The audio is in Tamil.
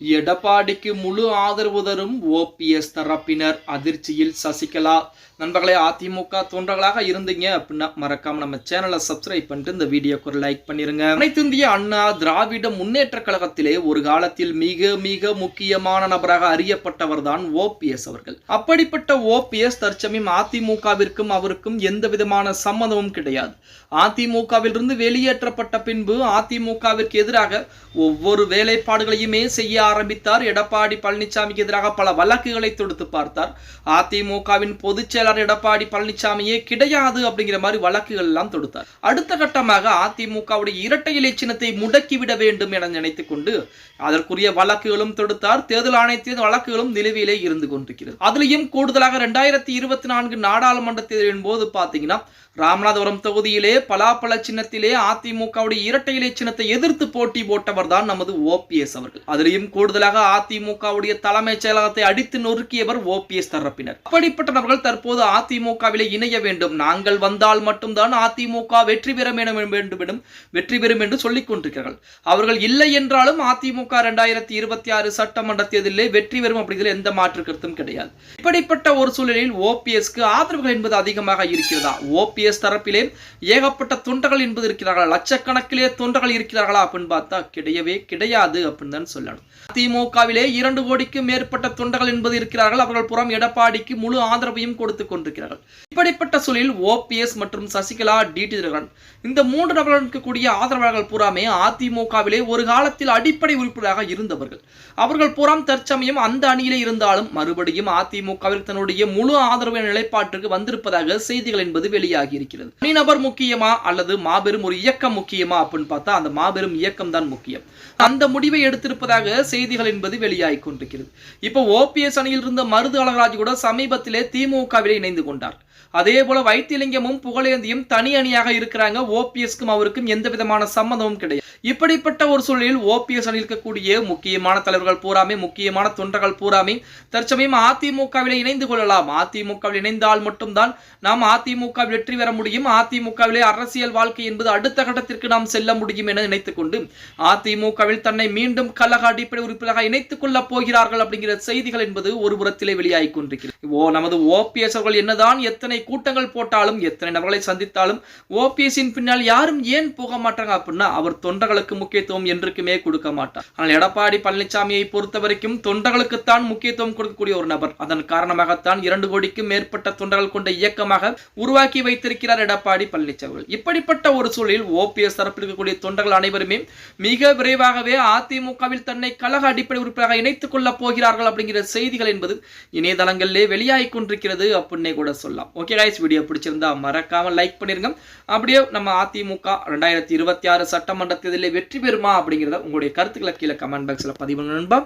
எடப்பாடிக்கு முழு ஆதரவு தரும் ஓபிஎஸ் தரப்பினர். அதிர்ச்சியில் சசிகலா. நண்பர்களே அதிமுக தொண்டர்களாக இருந்தீங்க அப்படின்னா மறக்காம நம்ம சேனலை சப்ஸ்கிரைப் பண்ணிட்டு இந்த வீடியோக்கு ஒரு லைக் பண்ணிருங்க. அனைத்து இந்திய அண்ணா திராவிட முன்னேற்ற கழகத்திலே ஒரு காலத்தில் மிக மிக முக்கியமான நபராக அறியப்பட்டவர் தான் ஓபிஎஸ் அவர்கள். அப்படிப்பட்ட ஓபிஎஸ் தற்சமயம் அதிமுகவிற்கும் அவருக்கும் எந்த விதமான சம்மதமும் கிடையாது. அதிமுகவிலிருந்து வெளியேற்றப்பட்ட பின்பு அதிமுகவிற்கு எதிராக ஒவ்வொரு வேலைப்பாடுகளையுமே செய்ய ஆரம்பித்தார். எடப்பாடி பழனிசாமிக்கு எதிராக பல வழக்குகளை தொடுத்து பார்த்தார். அதிமுகவின் பொதுச் செயலாளர் எடப்பாடி பழனிசாமியே கிடையாது அப்படிங்கிற மாதிரி வழக்குகள் எல்லாம் தொடுத்தார். அடுத்த கட்டமாக அதிமுகவுடைய இரட்டை இலை சின்னத்தை முடக்கிவிட வேண்டும் என நினைத்துக் கொண்டு அதற்குரிய வழக்குகளும் தொடுத்தார். தேர்தல் ஆணையத்தின் வழக்குகளும் நிலுவையிலே இருந்து கொண்டிருக்கிறது. அதுலயும் கூடுதலாக ரெண்டாயிரத்தி இருபத்தி நான்கு நாடாளுமன்ற தேர்தலின் போது பாத்தீங்கன்னா ராமநாதபுரம் தொகுதியிலே பலாப்பழ சின்னத்திலே அதிமுகவுடைய இரட்டை இலை சின்னத்தை எதிர்த்து போட்டி போட்டவர் தான் நமது ஓபிஎஸ் அவர்கள். அதிலையும் கூடுதலாக அதிமுகவுடைய தலைமைச் செயலகத்தை அடித்து நொறுக்கியவர் ஓபிஎஸ் தரப்பினர். அப்படிப்பட்ட நபர்கள் தற்போது அதிமுகவிலே இணைய வேண்டும். நாங்கள் வந்தால் மட்டும்தான் அதிமுக வெற்றி பெற வேண்டும் என்றும் வெற்றி பெறும் என்று சொல்லிக் கொண்டிருக்கிறார்கள். அவர்கள் இல்லை என்றாலும் அதிமுக இரண்டாயிரத்தி இருபத்தி ஆறு சட்டமன்ற தேர்தலிலே வெற்றி பெறும் அப்படிங்கிற எந்த மாற்று கருத்தும் கிடையாது. இப்படிப்பட்ட ஒரு சூழலில் ஓபிஎஸ்க்கு ஆதரவுகள் என்பது அதிகமாக இருக்கிறதா? ஓபிஎஸ் தரப்பிலே ஏகப்பட்ட தொண்டர்கள் என்பது இருக்கிறார்களா? லட்சக்கணக்கிலே தொண்டர்கள் இருக்கிறார்களா? அப்படின்னு பார்த்தா கிடையவே கிடையாது அப்படின்னு தான் சொல்லணும். அதிமுகவிலே இரண்டு கோடிக்கும் மேற்பட்ட தொண்டர்கள் என்பது இருக்கிறார்கள். அவர்கள் புறம் எடப்பாடிக்கு முழு ஆதரவையும் கொடுத்து கொண்டிருக்கிறார்கள். இப்படிப்பட்ட சூழலில் ஓபிஎஸ் மற்றும் சசிகலா டிடி தினகரன் இந்த மூன்று நபர்களுக்கு கூடிய ஆதரவாளர்கள் பூராமே அதிமுகவிலே ஒரு காலத்தில் அடிப்படை உறுப்பினராக இருந்தவர்கள். அவர்கள் புறம் தற்சமயம் அந்த அணியிலே இருந்தாலும் மறுபடியும் அதிமுகவில் தன்னுடைய முழு ஆதரவு நிலைப்பாட்டிற்கு வந்திருப்பதாக செய்திகள் என்பது வெளியாகி இருக்கிறது. தனிநபர் முக்கியமா அல்லது மாபெரும் ஒரு இயக்கம் முக்கியமா அப்படின்னு பார்த்தா அந்த மாபெரும் இயக்கம் தான் முக்கியம். அந்த முடிவை எடுத்திருப்பதாக செய்தி செய்திகள் என்பது வெளியாகி கொண்டிருக்கிறது. இப்போ ஓபிஎஸ் அணியில் இருந்த மருது அழகராஜ் கூட சமீபத்திலே திமுகவிலே இணைந்து கொண்டார். அதே போல வைத்திலிங்கமும் புகழேந்தியும் தனி அணியாக இருக்கிறாங்க. ஓபிஎஸ்க்கும் அவருக்கும் எந்த விதமான சம்மதமும் கிடையாது. இப்படிப்பட்ட ஒரு சூழலில் ஓபிஎஸ் அணியில் இருக்கக்கூடிய முக்கியமான தலைவர்கள் பூராமே முக்கியமான தொண்டர்கள் பூராமே தற்சமயம் அதிமுகவில் இணைந்து கொள்ளலாம். அதிமுகவில் இணைந்தால் மட்டும்தான் நாம் அதிமுக வெற்றி பெற முடியும். அதிமுகவிலே அரசியல் வாழ்க்கை என்பது அடுத்த கட்டத்திற்கு நாம் செல்ல முடியும் என நினைத்துக் கொண்டு அதிமுகவில் தன்னை மீண்டும் கழக அடிப்படை உறுப்பினராக இணைத்துக் கொள்ளப் போகிறார்கள் அப்படிங்கிற செய்திகள் என்பது ஒரு புறத்திலே வெளியாகி கொண்டிருக்கிறது. ஓ நமது ஓபிஎஸ் அவர்கள் என்னதான் எத்தனை கூட்டங்கள் போட்டாலும் எத்தனை நபர்களை சந்தித்தாலும் ஓபிஎஸ்ஸின் பின்னால் யாரும் ஏன் போக மாட்டாங்க அப்படின்னா அவர் தொண்டர்கள் தொண்டர்களுக்கு முக்கியத்துவம் என்றுக்குமே கொடுக்க மாட்டார் ஆனால் எடப்பாடி பழனிசாமியை பொறுத்த வரைக்கும் தொண்டர்களுக்குத்தான் முக்கியத்துவம் கொடுக்கக்கூடிய ஒரு நபர். அதன் காரணமாகத்தான் இரண்டு கோடிக்கும் மேற்பட்ட தொண்டர்கள் கொண்ட இயக்கமாக உருவாக்கி வைத்திருக்கிறார் எடப்பாடி பழனிசாமி இப்படிப்பட்ட ஒரு சூழலில் ஓபிஎஸ் தரப்பில் இருக்கக்கூடிய தொண்டர்கள் அனைவருமே மிக விரைவாகவே அதிமுகவில் தன்னை கழக அடிப்படை உறுப்பினராக இணைத்துக் கொள்ளப் போகிறார்கள் அப்படிங்கிற செய்திகள் என்பது இணையதளங்களிலே வெளியாகி கொண்டிருக்கிறது அப்படின்னே கூட சொல்லலாம். ஓகே கைஸ் வீடியோ பிடிச்சிருந்தா மறக்காம லைக் பண்ணிருங்க. அப்படியே நம்ம அதிமுக ரெண்டாயிரத்தி இருபத்தி ஆறு சட்டமன்ற தேர்தலில் வெற்றி பெறுமா அப்படிங்கிறத உங்களுடைய கருத்துக்களை கீழே கமெண்ட் பாக்ஸில் பதிவு பண்ணுங்க நண்பா.